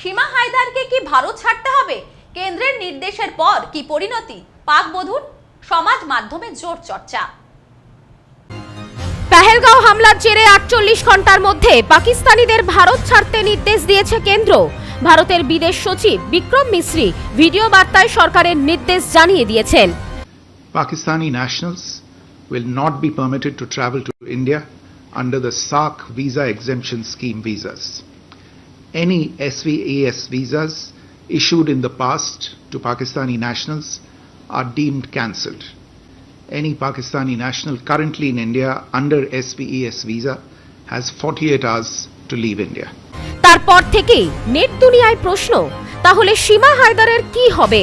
সীমা হায়দারকে কি ভারত ছাড়তে হবে? কেন্দ্রের নির্দেশের পর কি পরিণতি? পাক বধুর সমাজ মাধ্যমে জোর চর্চা। পেহেলগাঁও হামলার জেরে আটচল্লিশ ঘণ্টার মধ্যে পাকিস্তানিদের ভারত ছাড়তে নির্দেশ দিয়েছে কেন্দ্র। ভারতের বিদেশ সচিব বিক্রম মিশ্রি ভিডিও বার্তায় সরকারের নির্দেশ জানিয়ে দিয়েছেন। Pakistani nationals will not be permitted to travel to India under the SARC visa exemption scheme visas. Any SVAS visas issued in the past to Pakistani nationals are deemed cancelled. Any Pakistani national currently in India under SVES visa has 48 hours to leave India. তারপর থেকেই net দুনিয়ায় প্রশ্ন তাহলে সীমা হায়দারের কি হবে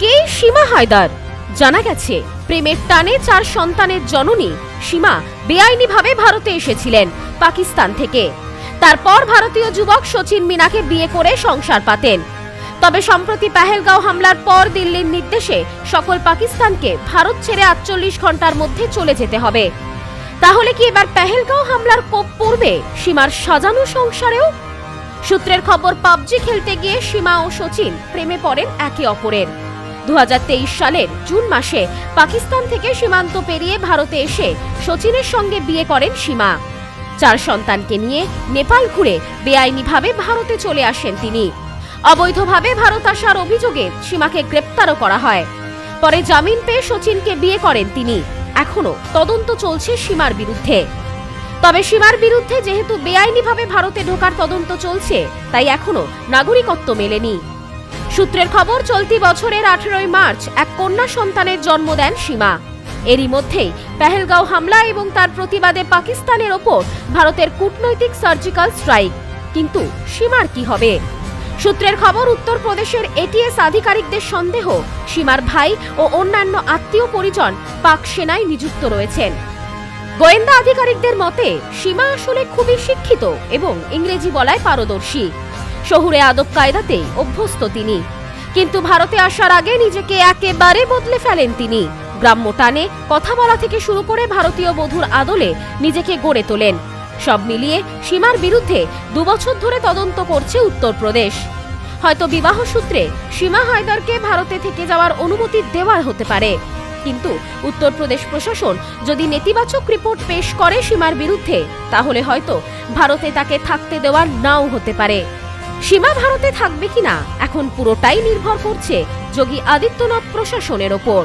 কে সীমা হায়দার জানা গেছে প্রেমের টানে চার সন্তানের জননী সীমা বেআইনিভাবে ভারতে এসেছিলেন পাকিস্তান থেকে তারপর ভারতীয় যুবক সচিন মিনাকে বিয়ে করে সংসার পাতেন। তবে সম্প্রতি পেহেলগাঁও হামলার পর দিল্লির নির্দেশে সকল পাকিস্তানকে ভারত ছেড়ে আটচল্লিশ ঘণ্টার মধ্যে চলে যেতে হবে। তাহলে কি এবার পেহেলগাঁও হামলার কোপ পড়বে সীমার সাজানো সংসারেও? সূত্রের খবর, পাবজি খেলতে গিয়ে সীমা ও সচিন প্রেমে পড়েন একে অপরের। দু হাজার তেইশ সালের জুন মাসে পাকিস্তান থেকে সীমান্ত পেরিয়ে ভারতে এসে সচিনের সঙ্গে বিয়ে করেন সীমা। চার সন্তানকে নিয়ে নেপাল ঘুরে বেআইনিভাবে ভারতে চলে আসেন তিনি। অবৈধভাবে ভারত আসার অভিযোগে সীমাকে গ্রেপ্তারও করা হয়। পরে জামিন পেয়ে সচিনকে বিয়ে করেন তিনি। এখনও তদন্ত চলছে সীমার বিরুদ্ধে। তবে সীমার বিরুদ্ধে যেহেতু বেআইনিভাবে ভারতে ঢোকার তদন্ত চলছে, তাই এখনও নাগরিকত্ব মেলেনি। সূত্রের খবর, চলতি বছরের আঠেরোই মার্চ এক কন্যা সন্তানের জন্ম দেন সীমা। এরই মধ্যেই পেহেলগাঁও হামলা এবং তার প্রতিবাদে পাকিস্তানের ওপর ভারতের কূটনৈতিক সার্জিক্যাল স্ট্রাইক কিন্তু সীমার কি হবে? সূত্রের খবর, উত্তরপ্রদেশের এটিএস আধিকারিকদের সন্দেহ, সীমার ভাই ও অন্যান্য আত্মীয় পরিজন পাক সেনায় নিযুক্ত রয়েছেন। গোয়েন্দা আধিকারিকদের মতে, সীমা আসলে খুবই শিক্ষিত এবং ইংরেজি বলায় পারদর্শী। শহুরে আদব কায়দাতেই অভ্যস্ত তিনি। কিন্তু ভারতে আসার আগে নিজেকে একেবারে বদলে ফেলেন তিনি। গ্রাম্য টানে কথা বলা থেকে শুরু করে ভারতীয় বধূর আদলে নিজেকে গড়ে তোলেন। সব মিলিয়ে সীমার বিরুদ্ধে দুবছর ধরে তদন্ত করছে উত্তরপ্রদেশ। হয়তো বিবাহ সূত্রে সীমা হায়দারকে ভারতে থেকে যাওয়ার অনুমতি দেওয়া হতে পারে। কিন্তু উত্তরপ্রদেশ প্রশাসন যদি নেতিবাচক রিপোর্ট পেশ করে সীমার বিরুদ্ধে, তাহলে হয়তো ভারতে তাকে থাকতে দেওয়া নাও হতে পারে। সীমা ভারতে থাকবে কিনা, এখন পুরোটাই নির্ভর করছে যোগী আদিত্যনাথ প্রশাসনের ওপর।